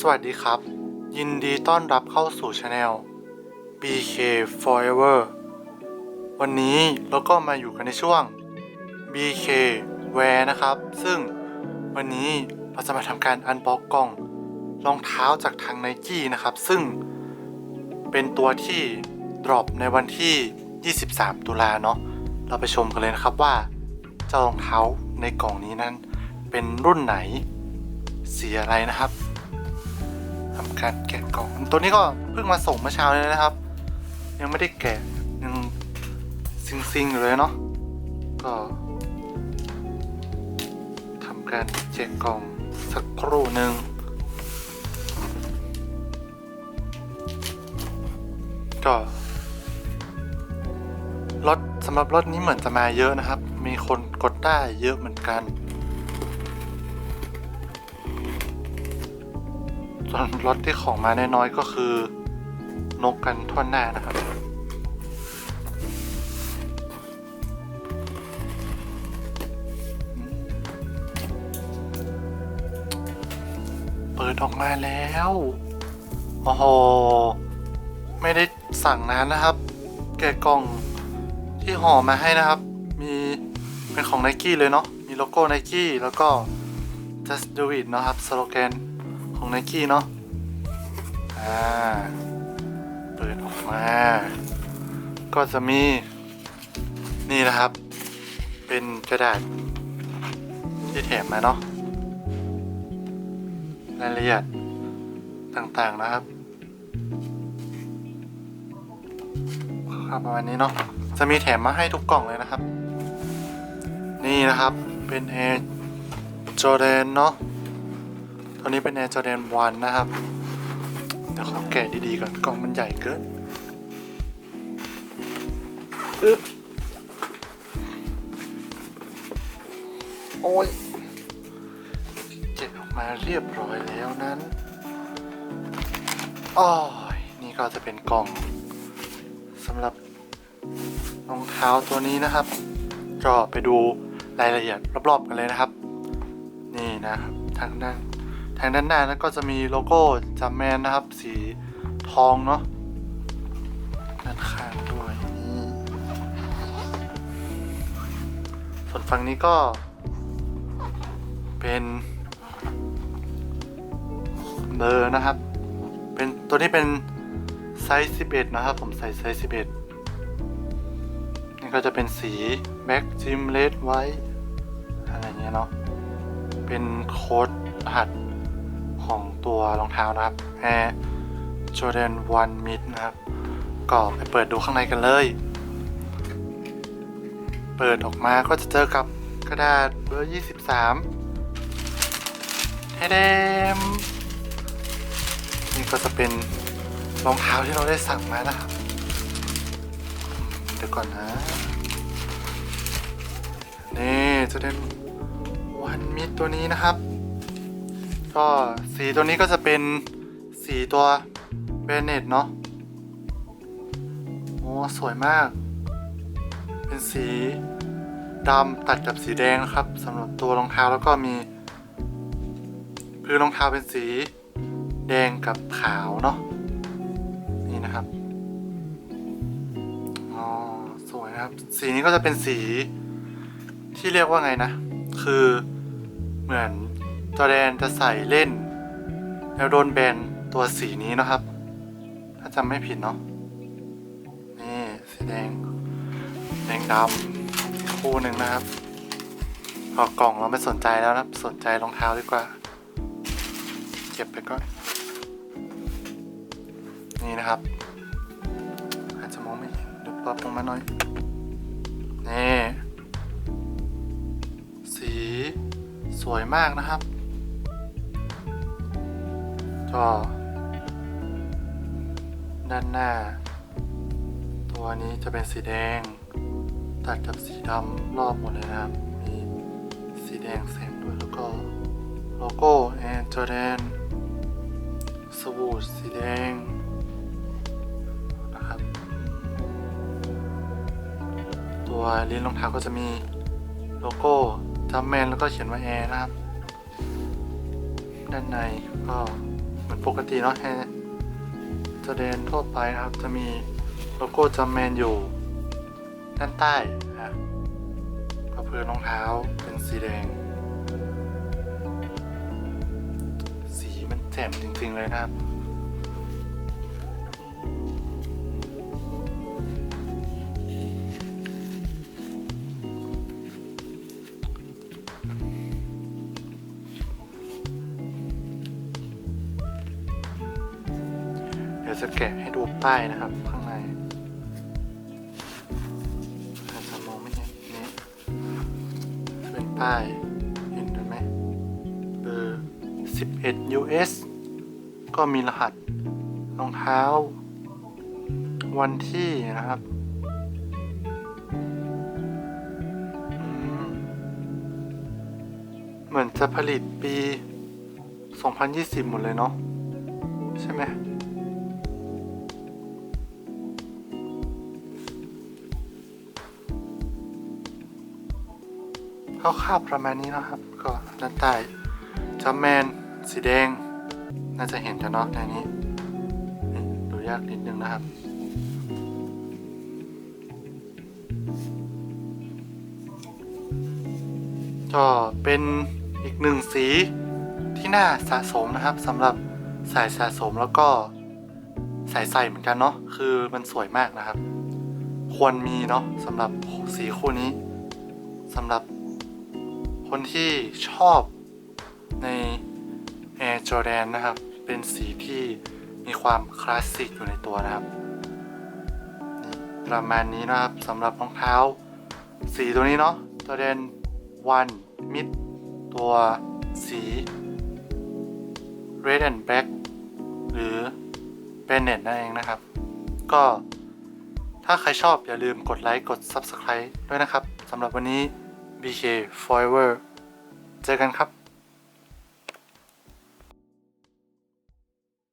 สวัสดีครับ ยินดีต้อนรับเข้าสู่ช anel BK Forever วันนี้เราก็มาอยู่กันในช่วง BK Wear นะครับ ซึ่งวันนี้เราจะมาทำการอันบ็อกกล่องรองเท้าจากทาง Nike นะครับ ซึ่งเป็นตัวที่ดรอปในวันที่ 23 ตุลาเนาะเราไปชมกันเลยนะครับว่าเจ้ารองเท้าในกล่องนี้นั้น เป็นรุ่นไหนสีอะไรนะครับ ทำการแกะกล่อง ตัวนี้ก็เพิ่งมาส่งเมื่อเช้าเลยนะครับ ยังไม่ได้แกะยังซิงซิงๆอยู่เลยเนาะก็ทำการแกกล่องสักครู่หนึ่งก็รถสำหรับรถนี้เหมือนจะมาเยอะนะครับ มีคนกดได้เยอะเหมือนกัน ส่วนรถที่ของมาน้อยๆก็คือนกกันทั่วหน้านะครับเปิดออกมาแล้ว โอ้โห ไม่ได้สั่งนานนะครับ แกะกล่องที่ห่อมาให้นะครับ มีเป็นของ n นกี้เลยเนาะ มีโลโก้ n นกี้แล้วก็ just do it นะครับสโลแกน ของ n นกี้เนาะอ่าเปิดออกมา ก็จะมีนี่นะครับ เป็นกระดาษที่แถมมาเนาะรายละเอียดต่างๆนะครับครับประมาณนี้เนาะจะมีแถมมาให้ทุกกล่องเลยนะครับ นี่นะครับเป็น Air Jordan เนาะ ตัวนี้เป็น Air Jordan 1นะครับ เดี๋ยวขอแกะดีๆก่อนกล่องมันใหญ่เกินอึ๊บโอ้ยเก็บออกมาเรียบร้อยแล้วนั้นอ้อยนี่ก็จะเป็นกล่องสำหรับรองเท้าตัวนี้นะครับ ก็ไปดูรายละเอียดรอบๆกันเลยนะครับ นี่นะครับทางด้านางด้านหน้านั้นก็จะมีโลโก้จัมแมนนะครับ สีทองเนาะด้านข้างด้วยนี่ส่วนฝั่งนี้ก็ เป็นเบอร์นะครับ เป็นตัวนี้เป็นไซส์ 11 นะครับ ผมใส่ไซส์ 11 นี่ก็จะเป็นสีแบ็กจิมเลดไว้อะไรเงี้ยเนาะ เป็นโค้ดรหัส ของตัวรองเท้านะครับ Air Jordan 1 Mid นะครับ ก็ไปเปิดดูข้างในกันเลย เปิดออกมาก็จะเจอกับกระดาษเบอร์ 23เฮเดมนี่ก็จะเป็นรองเท้าที่เราได้สั่งมานะครับ เดี๋ยวก่อนนะ นี่ Jordan 1 Mid ตัวนี้นะครับ ก็สีตัวนี้ก็จะเป็นสีตัวเบเนตเนาะโอ้สวยมาก เป็นสีดำตัดกับสีแดงนะครับสำหรับตัวรองเท้าแล้วก็มีพื้นรองเท้าเป็นสีแดงกับขาวเนาะนี่นะครับอ๋อสวยนะครับ สีนี้ก็จะเป็นสีที่เรียกว่าไงนะ คือเหมือน จอแดนจะใส่เล่น แล้วโดนแบนตัวสีนี้นะครับ ถ้าจำไม่ผิดเนาะนี่สีแดง แดงดำคู่หนึ่งนะครับออกกล่องเราไม่สนใจแล้วนะสนใจรองเท้าดีกว่า เก็บไปก่อน นี่นะครับ อาจจะมองไม่เห็นเดี๋ยวปรับลงมาหน่อย นี่ สีสวยมากนะครับ ก็ ด้านหน้า ตัวนี้จะเป็นสีแดง ตัดกับสีดำรอบหมดเลยนะครับ มีสีแดงแซมด้วยแล้วก็โลโก้แอนจอแดนสวูดสีแดงนะครับ ตัวลิ้นรองเท้าก็จะมีโลโก้จัมแมนแล้วก็เขียนว่าแอร์นะครับ ด้านในก็ เหมือนปกติเนาะแฮจะเดนทั่วไปนะครับ จะมีโลโก้จัมแมนอยู่ ด้านใต้นะกระเพื่อรองเท้าเป็นสีแดง สีมันแจ่มจริงๆเลยนะครับ ดี๋ยวจะแกะให้ดูป้ายนะครับ ข้างในอาจจะมองไม่เห็นนี่เป็นป้าย เห็นไหมเบอร์11 US ก็มีรหัสรองเท้า วันที่นะครับเหมือนจะผลิตปี 2020 หมดเลยเนาะใช่ไหม คร่าวประมาณนี้นะครับ ก็ด้านใต้จัมแมนสีแดง น่าจะเห็นกันเนาะในนี้ ดูยากนิดนึงนะครับก็เป็นอีกหนึ่งสีที่น่าสะสมนะครับสำหรับสายสะสมแล้วก็สายใส่เหมือนกันเนาะคือมันสวยมากนะครับ ควรมีเนาะสำหรับสีคู่นี้สำหรับ คนที่ชอบใน Air Jordan นะครับ เป็นสีที่มีความคลาสสิกอยู่ในตัวนะครับประมาณนี้นะครับสำหรับรองเท้า สีตัวนี้เนาะ Jordan 1 Mid ตัวสี Red and Black หรือ Bennett นั่นเองนะครับ ก็ถ้าใครชอบอย่าลืมกดไลค์ กด Subscribe ด้วยนะครับสำหรับวันนี้ BK Forever เจอกันครับ